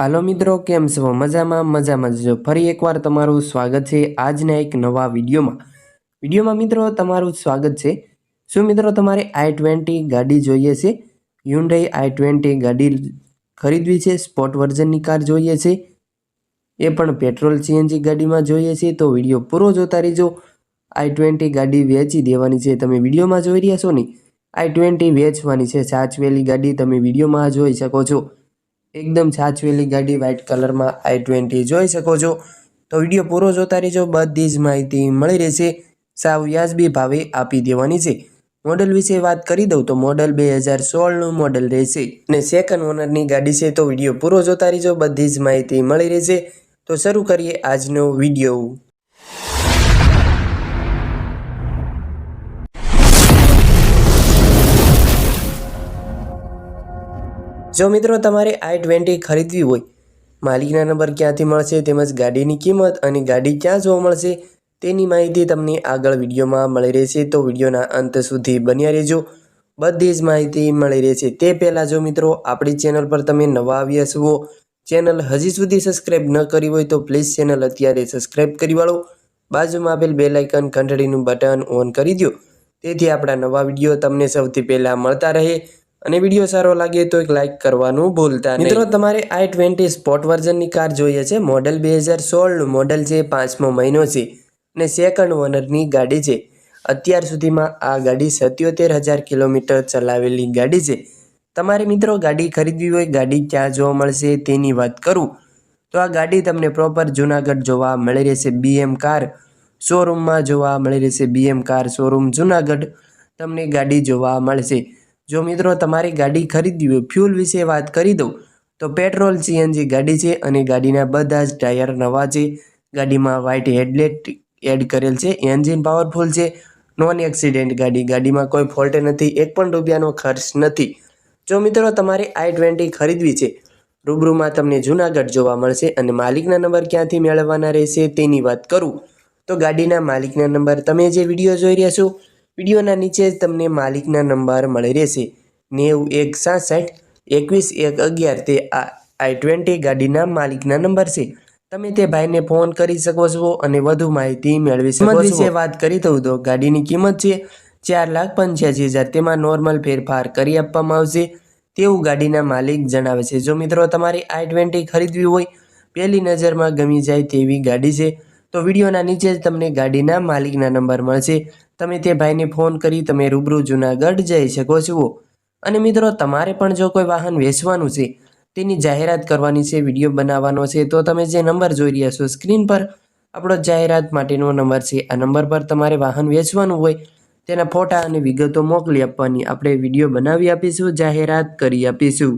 હાલો મિત્રો, કેમ છો? મજામાં મજામાં જ ફરી એકવાર તમારું સ્વાગત છે આજના એક નવા વિડીયોમાં. વિડીયોમાં મિત્રો તમારું સ્વાગત છે. શું મિત્રો તમારે આઈ ટ્વેન્ટી ગાડી જોઈએ છે? હ્યુન્ડાઈ આઈ ટ્વેન્ટી ગાડી ખરીદવી છે? સ્પોર્ટ વર્ઝનની કાર જોઈએ છે? એ પણ પેટ્રોલ સીએનજી ગાડીમાં જોઈએ છે? તો વીડિયો પૂરો જોતા રહેજો. આઈ ટ્વેન્ટી ગાડી વેચી દેવાની છે. તમે વિડીયોમાં જોઈ રહ્યા છો ને? આઈ ટ્વેન્ટી વેચવાની છે. સાચવેલી ગાડી તમે વિડીયોમાં જોઈ શકો છો. એકદમ સાચવેલી ગાડી વ્હાઇટ કલરમાં આઈ ટ્વેન્ટી જોઈ શકો છો. તો વીડિયો પૂરો જોતા રહેજો. બધી જ માહિતી મળી રહેશે. સાવ વ્યાજબી ભાવે આપી દેવાની છે. મોડલ વિશે વાત કરી દઉં તો મોડલ બે હજાર સોળનું મોડલ રહેશે અને સેકન્ડ ઓનરની ગાડી છે તો વીડિયો પૂરો જોતા રહેજો. બધી જ માહિતી મળી રહેશે. તો શરૂ કરીએ આજનો વીડિયો. જો મિત્રો તમારે આઈ ટ્વેન્ટી ખરીદવી હોય, માલિકના નંબર ક્યાંથી મળશે, તેમજ ગાડીની કિંમત અને ગાડી ક્યાં જોવા મળશે, તેની માહિતી તમને આગળ વિડીયોમાં મળી રહેશે. તો વિડીયોના અંત સુધી બન્યા રહેજો. બધી જ માહિતી મળી રહેશે. તે પહેલાં જો મિત્રો, આપણી ચેનલ પર તમે નવા આવ્યા છો, ચેનલ હજી સુધી સબસ્ક્રાઈબ ન કરી હોય, તો પ્લીઝ ચેનલ અત્યારે સબસ્ક્રાઈબ કરી વાળો. બાજુમાં આપેલ બે લાઇકન ઘંટડીનું બટન ઓન કરી દો તેથી આપણા નવા વીડિયો તમને સૌથી પહેલાં મળતા રહે. અને વીડિયો સારો લાગે તો એક લાઇક કરવાનું ભૂલતા. મિત્રો, તમારે આઈ ટ્વેન્ટી સ્પોર્ટ વર્ઝનની કાર જોઈએ છે. મોડલ બે હજાર સોળનું મોડલ છે પાંચમો મહિનો છે અને સેકન્ડ ઓનરની ગાડી છે. અત્યાર સુધીમાં આ ગાડી સત્યોતેર હજાર કિલોમીટર ચલાવેલી ગાડી છે. તમારે મિત્રો, ગાડી ખરીદવી હોય, ગાડી ક્યાં જોવા મળશે તેની વાત કરું. તો આ ગાડી તમને પ્રોપર જુનાગઢ જોવા મળી રહેશે. બીએમ કાર શોરૂમમાં જોવા મળી રહેશે. બીએમ કાર શોરૂમ જુનાગઢ તમને ગાડી જોવા મળશે. જો મિત્રો તમારી ગાડી ખરીદવી હોય, ફ્યુલ વિશે વાત કરી દઉં, તો પેટ્રોલ સીએનજી ગાડી છે અને ગાડીના બધા જ ટાયર નવા છે. ગાડીમાં વ્હાઇટ હેડલાઇટ એડ કરેલ છે, એન્જિન પાવરફુલ છે, નોન એક્સિડેન્ટ ગાડી, ગાડીમાં કોઈ ફોલ્ટ નથી, એક પણ રૂપિયાનો ખર્ચ નથી. જો મિત્રો તમારે આઈ ટ્વેન્ટી ખરીદવી છે, રૂબરૂમાં તમને જુનાગઢ જોવા મળશે અને માલિકના નંબર ક્યાંથી મેળવવાના રહેશે તેની વાત કરું. તો ગાડીના માલિકના નંબર તમે જે વીડિયો જોઈ રહ્યા છો વિડીયોના નીચે જ તમને માલિકના નંબર મળી રહેશે. નેવું એક સાસઠ એકવીસ એક અગિયાર તે આ આઈ ટ્વેન્ટી ગાડીના માલિકના નંબર છે. તમે તે ભાઈને ફોન કરી શકો છો અને વધુ માહિતી મેળવી શકો છો. વિશે વાત કરી દઉં તો ગાડીની કિંમત છે ચાર લાખ પંચ્યાસી હજાર. તેમાં નોર્મલ ફેરફાર કરી આપવામાં આવશે. તેવું ગાડીના માલિક જણાવે છે. જો મિત્રો તમારે આઈ ટ્વેન્ટી ખરીદવી હોય પહેલી નજરમાં ગમી જાય તેવી ગાડી છે. તો વિડીયોના નીચે જ તમને ગાડીના માલિકના નંબર મળશે. તમે તે ભાઈને ફોન કરી, તમે રૂબરૂ જુનાગઢ જઈ શકો છો. અને મિત્રો, તમારે પણ જો કોઈ વાહન વેચવાનું છે, તેની જાહેરાત કરવાની છે, વીડિયો બનાવવાનો છે, તો તમે જે નંબર જોઈ રહ્યા છો સ્ક્રીન પર, આપણો જાહેરાત માટેનો નંબર છે. આ નંબર પર તમારે વાહન વેચવાનું હોય, તેના ફોટા અને વિગતો મોકલી આપવાની. આપણે વીડિયો બનાવી આપીશું, જાહેરાત કરી આપીશું.